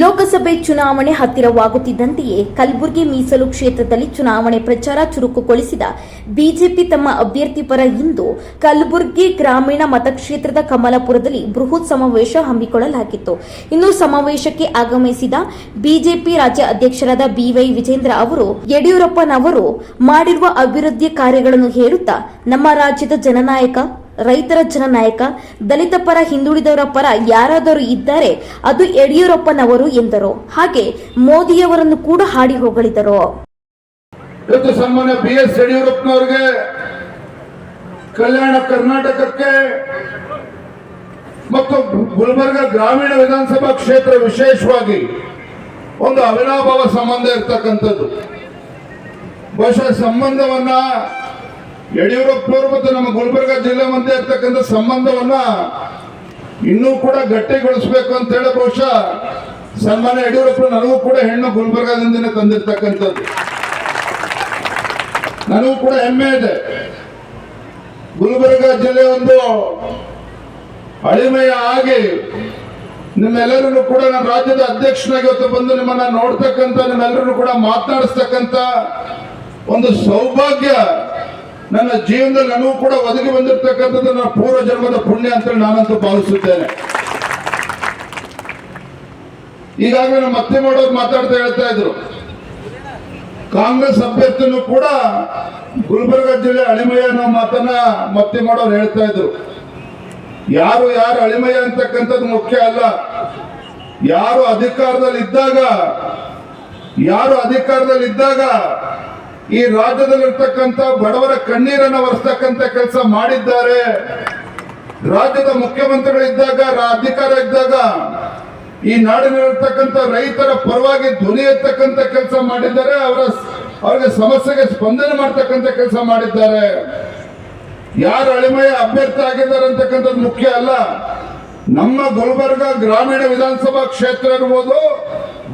ಲೋಕಸಭೆ ಚುನಾವಣೆ ಹತ್ತಿರವಾಗುತ್ತಿದ್ದಂತೆಯೇ ಕಲಬುರಗಿ ಮೀಸಲು ಕ್ಷೇತ್ರದಲ್ಲಿ ಚುನಾವಣೆ ಪ್ರಚಾರ ಚುರುಕುಗೊಳಿಸಿದ ಬಿಜೆಪಿ ತಮ್ಮ ಅಭ್ಯರ್ಥಿ ಪರ ಇಂದು ಕಲಬುರಗಿ ಗ್ರಾಮೀಣ ಮತಕ್ಷೇತ್ರದ ಕಮಲಾಪುರದಲ್ಲಿ ಬೃಹತ್ ಸಮಾವೇಶ ಹಮ್ಮಿಕೊಳ್ಳಲಾಗಿತ್ತು. ಇನ್ನು ಸಮಾವೇಶಕ್ಕೆ ಆಗಮಿಸಿದ ಬಿಜೆಪಿ ರಾಜ್ಯ ಅಧ್ಯಕ್ಷರಾದ ಬಿವೈ ವಿಜೇಂದ್ರ ಅವರು ಯಡಿಯೂರಪ್ಪನವರು ಮಾಡಿರುವ ಅಭಿವೃದ್ಧಿ ಕಾರ್ಯಗಳನ್ನು ಹೇಳುತ್ತಾ ನಮ್ಮ ರಾಜ್ಯದ ಜನನಾಯಕ ರೈತರ ಜನನಾಯಕ, ದಲಿತ ಪರ, ಹಿಂದುಳಿದವರ ಪರ ಯಾರಾದರೂ ಇದ್ದಾರೆ, ಅದು ಯಡಿಯೂರಪ್ಪನವರು ಎಂದರು. ಹಾಗೆ ಮೋದಿಯವರನ್ನು ಕೂಡ ಹಾಡಿ ಹೊಗಳಿದರು. ಇವತ್ತು ಸನ್ಮಾನ್ಯ ಬಿ ಎಸ್ ಯಡಿಯೂರಪ್ಪನವರಿಗೆ ಕಲ್ಯಾಣ ಕರ್ನಾಟಕಕ್ಕೆ ಮತ್ತು ಗುಲ್ಬರ್ಗ ಗ್ರಾಮೀಣ ವಿಧಾನಸಭಾ ಕ್ಷೇತ್ರ ವಿಶೇಷವಾಗಿ ಒಂದು ಅವಿನಾಭಾವ ಸಂಬಂಧ ಇರ್ತಕ್ಕಂಥದ್ದು. ಬಹುಶಃ ಸಂಬಂಧವನ್ನ ಯಡಿಯೂರಪ್ಪನವರು ಮತ್ತು ನಮ್ಮ ಗುಲ್ಬರ್ಗ ಜಿಲ್ಲೆ ಮುಂದೆ ಇರ್ತಕ್ಕಂಥ ಸಂಬಂಧವನ್ನ ಇನ್ನೂ ಕೂಡ ಗಟ್ಟಿಗೊಳಿಸ್ಬೇಕು ಅಂತ ಹೇಳಿ ಬಹುಶಃ ಸನ್ಮಾನ್ಯ ಯಡಿಯೂರಪ್ಪ ನನಗೂ ಕೂಡ ಹೆಣ್ಣು ಗುಲ್ಬರ್ಗದಿಂದನೇ ತಂದಿರ್ತಕ್ಕಂಥದ್ದು. ನನಗೂ ಕೂಡ ಹೆಮ್ಮೆ ಇದೆ. ಗುಲ್ಬರ್ಗ ಜಿಲ್ಲೆ ಒಂದು ಅಳಿಮೆಯ ಆಗಿ ನಿಮ್ಮೆಲ್ಲರನ್ನು ಕೂಡ ನಾನು ರಾಜ್ಯದ ಅಧ್ಯಕ್ಷನಾಗಿ ಇವತ್ತು ಬಂದು ನಿಮ್ಮನ್ನ ನೋಡ್ತಕ್ಕಂಥ, ನಿಮ್ಮೆಲ್ಲರನ್ನು ಕೂಡ ಮಾತನಾಡಿಸ್ತಕ್ಕಂಥ ಒಂದು ಸೌಭಾಗ್ಯ ನನ್ನ ಜೀವನದಲ್ಲಿ ನನಗೂ ಕೂಡ ಒದಗಿ ಬಂದಿರತಕ್ಕಂಥದ್ದು ನನ್ನ ಪೂರ್ವ ಜನ್ಮದ ಪುಣ್ಯ ಅಂತೇಳಿ ನಾನಂತೂ ಭಾವಿಸುತ್ತೇನೆ. ಈಗಾಗಲೇ ನಮ್ಮ ಮತ್ತೆ ಮಾಡೋರು ಮಾತಾಡ್ತಾ ಹೇಳ್ತಾ ಇದ್ರು. ಕಾಂಗ್ರೆಸ್ ಅಭ್ಯರ್ಥಿನೂ ಕೂಡ ಗುಲ್ಬರ್ಗ ಜಿಲ್ಲೆ ಅಳಿಮಯ್ಯ ಅನ್ನೋ ಮಾತನ್ನ ಮತ್ತೆ ಮಾಡೋರು ಹೇಳ್ತಾ ಇದ್ರು. ಯಾರು ಯಾರು ಅಳಿಮಯ್ಯ ಅಂತಕ್ಕಂಥದ್ದು ಮುಖ್ಯ ಅಲ್ಲ. ಯಾರು ಅಧಿಕಾರದಲ್ಲಿ ಇದ್ದಾಗ ಯಾರು ಅಧಿಕಾರದಲ್ಲಿ ಇದ್ದಾಗ ಈ ರಾಜ್ಯದಲ್ಲಿರ್ತಕ್ಕಂಥ ಬಡವರ ಕಣ್ಣೀರನ್ನು ಒರೆಸ್ತಕ್ಕಂಥ ಕೆಲಸ ಮಾಡಿದ್ದಾರೆ. ರಾಜ್ಯದ ಮುಖ್ಯಮಂತ್ರಿಗಳಿದ್ದಾಗ ಅಧಿಕಾರ ಇದ್ದಾಗ, ಈ ನಾಡಿನಲ್ಲಿರ್ತಕ್ಕಂಥ ರೈತರ ಪರವಾಗಿ ಧ್ವನಿ ಎತ್ತಕ್ಕಂಥ ಕೆಲಸ ಮಾಡಿದ್ದಾರೆ. ಅವರ ಅವರಿಗೆ ಸಮಸ್ಯೆಗೆ ಸ್ಪಂದನೆ ಮಾಡ್ತಕ್ಕಂಥ ಕೆಲಸ ಮಾಡಿದ್ದಾರೆ. ಯಾರು ಅಳಿಮಯ ಅಭ್ಯರ್ಥಿ ಆಗಿದ್ದಾರೆ ಅಂತಕ್ಕಂಥದ್ದು ಮುಖ್ಯ ಅಲ್ಲ. ನಮ್ಮ ಗುಲ್ಬರ್ಗ ಗ್ರಾಮೀಣ ವಿಧಾನಸಭಾ ಕ್ಷೇತ್ರ ಇರ್ಬೋದು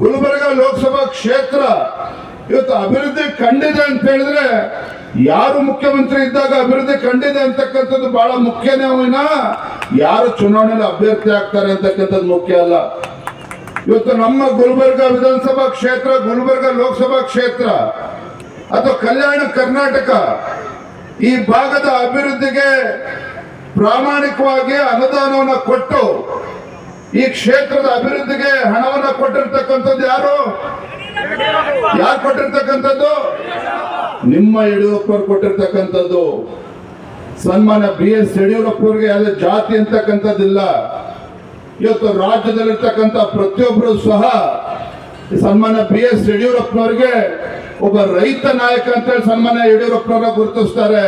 ಗುಲ್ಬರ್ಗ ಲೋಕಸಭಾ ಕ್ಷೇತ್ರ. ಇವತ್ತು ಅಭಿವೃದ್ಧಿ ಕಂಡಿದೆ ಅಂತ ಹೇಳಿದ್ರೆ ಯಾರು ಮುಖ್ಯಮಂತ್ರಿ ಇದ್ದಾಗ ಅಭಿವೃದ್ಧಿ ಕಂಡಿದೆ ಅಂತಕ್ಕಂಥದ್ದು ಬಹಳ ಮುಖ್ಯನೇ ವಿನ ಯಾರು ಚುನಾವಣೆಯಲ್ಲಿ ಅಭ್ಯರ್ಥಿ ಆಗ್ತಾರೆ ಅಂತಕ್ಕಂಥದ್ದು ಮುಖ್ಯ ಅಲ್ಲ. ಇವತ್ತು ನಮ್ಮ ಗುಲ್ಬರ್ಗ ವಿಧಾನಸಭಾ ಕ್ಷೇತ್ರ, ಗುಲ್ಬರ್ಗ ಲೋಕಸಭಾ ಕ್ಷೇತ್ರ ಅಥವಾ ಕಲ್ಯಾಣ ಕರ್ನಾಟಕ ಈ ಭಾಗದ ಅಭಿವೃದ್ಧಿಗೆ ಪ್ರಾಮಾಣಿಕವಾಗಿ ಅನುದಾನವನ್ನು ಕೊಟ್ಟು ಈ ಕ್ಷೇತ್ರದ ಅಭಿವೃದ್ಧಿಗೆ ಹಣವನ್ನ ಕೊಟ್ಟಿರ್ತಕ್ಕಂಥದ್ದು ಯಾರು? ಯಾರು ಕೊಟ್ಟಿರ್ತಕ್ಕಂಥದ್ದು? ನಿಮ್ಮ ಯಡಿಯೂರಪ್ಪರು ಕೊಟ್ಟಿರ್ತಕ್ಕಂಥದ್ದು. ಸನ್ಮಾನ ಬಿ ಎಸ್ ಯಡಿಯೂರಪ್ಪರಿಗೆ ಯಾವುದೇ ಜಾತಿ ಅಂತಕ್ಕಂಥದ್ದಿಲ್ಲ. ಇವತ್ತು ರಾಜ್ಯದಲ್ಲಿರ್ತಕ್ಕಂಥ ಪ್ರತಿಯೊಬ್ಬರು ಸಹ ಸನ್ಮಾನ ಬಿ ಎಸ್ ಯಡಿಯೂರಪ್ಪನವರಿಗೆ ಒಬ್ಬ ರೈತ ನಾಯಕ ಅಂತೇಳಿ ಸನ್ಮಾನ ಯಡಿಯೂರಪ್ಪನವ್ರ ಗುರುತಿಸ್ತಾರೆ.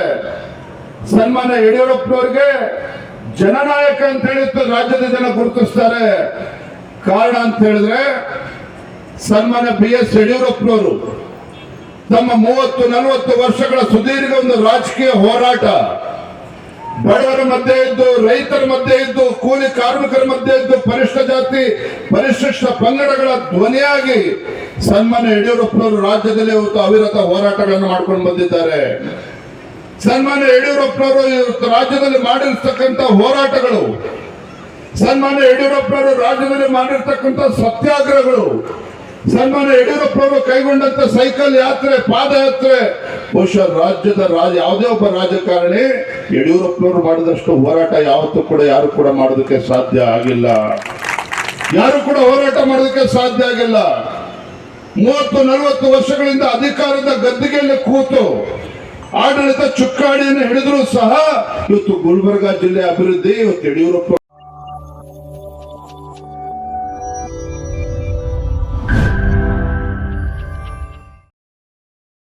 ಸನ್ಮಾನ ಯಡಿಯೂರಪ್ಪನವರಿಗೆ ಜನನಾಯಕ ಅಂತ ಹೇಳಿ ರಾಜ್ಯದ ಜನ ಗುರುತಿಸ್ತಾರೆ. ಕಾರಣ ಅಂತ ಹೇಳಿದ್ರೆ ಸನ್ಮಾನ ಬಿ ಎಸ್ ಯಡಿಯೂರಪ್ಪನವರು ತಮ್ಮ ಮೂವತ್ತು, ನಲವತ್ತು ವರ್ಷಗಳ ಸುದೀರ್ಘ ಒಂದು ರಾಜಕೀಯ ಹೋರಾಟ, ಬಡವರ ಮಧ್ಯೆ ಇದ್ದು, ರೈತರ ಮಧ್ಯೆ ಇದ್ದು, ಕೂಲಿ ಕಾರ್ಮಿಕರ ಮಧ್ಯೆ ಇದ್ದು, ಪರಿಷ್ಠ ಜಾತಿ, ಪರಿಶಿಷ್ಟ ಪಂಗಡಗಳ ಧ್ವನಿಯಾಗಿ ಸನ್ಮಾನ್ಯ ಯಡಿಯೂರಪ್ಪನವರು ರಾಜ್ಯದಲ್ಲಿ ಇವತ್ತು ಅವಿರತ ಹೋರಾಟಗಳನ್ನು ಮಾಡ್ಕೊಂಡು ಬಂದಿದ್ದಾರೆ. ಸನ್ಮಾನ್ಯ ಯಡಿಯೂರಪ್ಪನವರು ರಾಜ್ಯದಲ್ಲಿ ಮಾಡಿರ್ತಕ್ಕಂಥ ಹೋರಾಟಗಳು, ಸನ್ಮಾನ್ಯ ಯಡಿಯೂರಪ್ಪನವರು ರಾಜ್ಯದಲ್ಲಿ ಮಾಡಿರ್ತಕ್ಕಂಥ ಸತ್ಯಾಗ್ರಹಗಳು, ಸನ್ಮಾನ್ಯ ಯಡಿಯೂರಪ್ಪನವರು ಕೈಗೊಂಡಂತ ಸೈಕಲ್ ಯಾತ್ರೆ, ಪಾದಯಾತ್ರೆ, ಬಹುಶಃ ರಾಜ್ಯದ ರಾಜ, ಯಾವುದೇ ಒಬ್ಬ ರಾಜಕಾರಣಿ ಯಡಿಯೂರಪ್ಪನವರು ಮಾಡಿದಷ್ಟು ಹೋರಾಟ ಯಾವತ್ತೂ ಕೂಡ ಯಾರು ಕೂಡ ಮಾಡೋದಕ್ಕೆ ಸಾಧ್ಯ ಆಗಿಲ್ಲ. ಯಾರು ಕೂಡ ಹೋರಾಟ ಮಾಡೋದಕ್ಕೆ ಸಾಧ್ಯ ಆಗಿಲ್ಲ. ಮೂವತ್ತು, ನಲವತ್ತು ವರ್ಷಗಳಿಂದ ಅಧಿಕಾರದ ಗದ್ದಿಗೆಯಲ್ಲಿ ಕೂತು ಆಡಳಿತ ಚುಕ್ಕಾಣಿಯನ್ನು ಹಿಡಿದ್ರು ಸಹ ಇವತ್ತು ಗುಲ್ಬರ್ಗಾ ಜಿಲ್ಲೆ ಅಭಿವೃದ್ಧಿ ಇವತ್ತು ಯಡಿಯೂರಪ್ಪ